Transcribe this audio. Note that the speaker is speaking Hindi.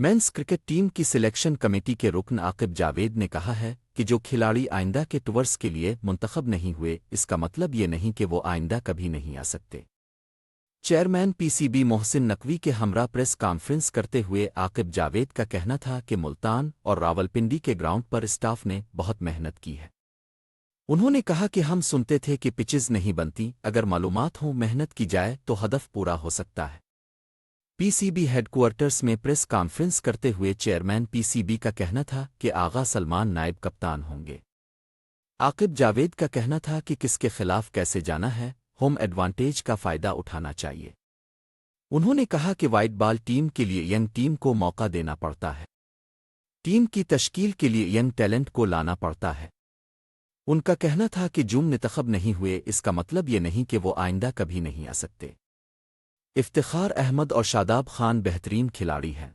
मेंस क्रिकेट टीम की सिलेक्शन कमेटी के रुकन आकिब जावेद ने कहा है कि जो खिलाड़ी आइंदा के टूर्स के लिए मुंतखब नहीं हुए, इसका मतलब ये नहीं कि वो आइंदा कभी नहीं आ सकते। चेयरमैन पीसीबी मोहसिन नकवी के हमरा प्रेस कॉन्फ्रेंस करते हुए आकिब जावेद का कहना था कि मुल्तान और रावलपिंडी के ग्राउंड पर स्टाफ ने बहुत मेहनत की है। उन्होंने कहा कि हम सुनते थे कि पिचेज नहीं बनती, अगर मालूमात हों मेहनत की जाए तो हदफ पूरा हो सकता है। पीसीबी हेडक्वार्टर्स में प्रेस कॉन्फ्रेंस करते हुए चेयरमैन पीसीबी का कहना था कि आगा सलमान नायब कप्तान होंगे। आकिब जावेद का कहना था कि किसके खिलाफ कैसे जाना है, होम एडवांटेज का फ़ायदा उठाना चाहिए। उन्होंने कहा कि वाइट बॉल टीम के लिए यंग टीम को मौका देना पड़ता है। टीम की तश्कील के लिए यंग टैलेंट को लाना पड़ता है। उनका कहना था कि जुम नितखब नहीं हुए, इसका मतलब ये नहीं कि वो आइंदा कभी नहीं आ सकते। इफ्तिखार अहमद और शादाब खान बेहतरीन खिलाड़ी हैं।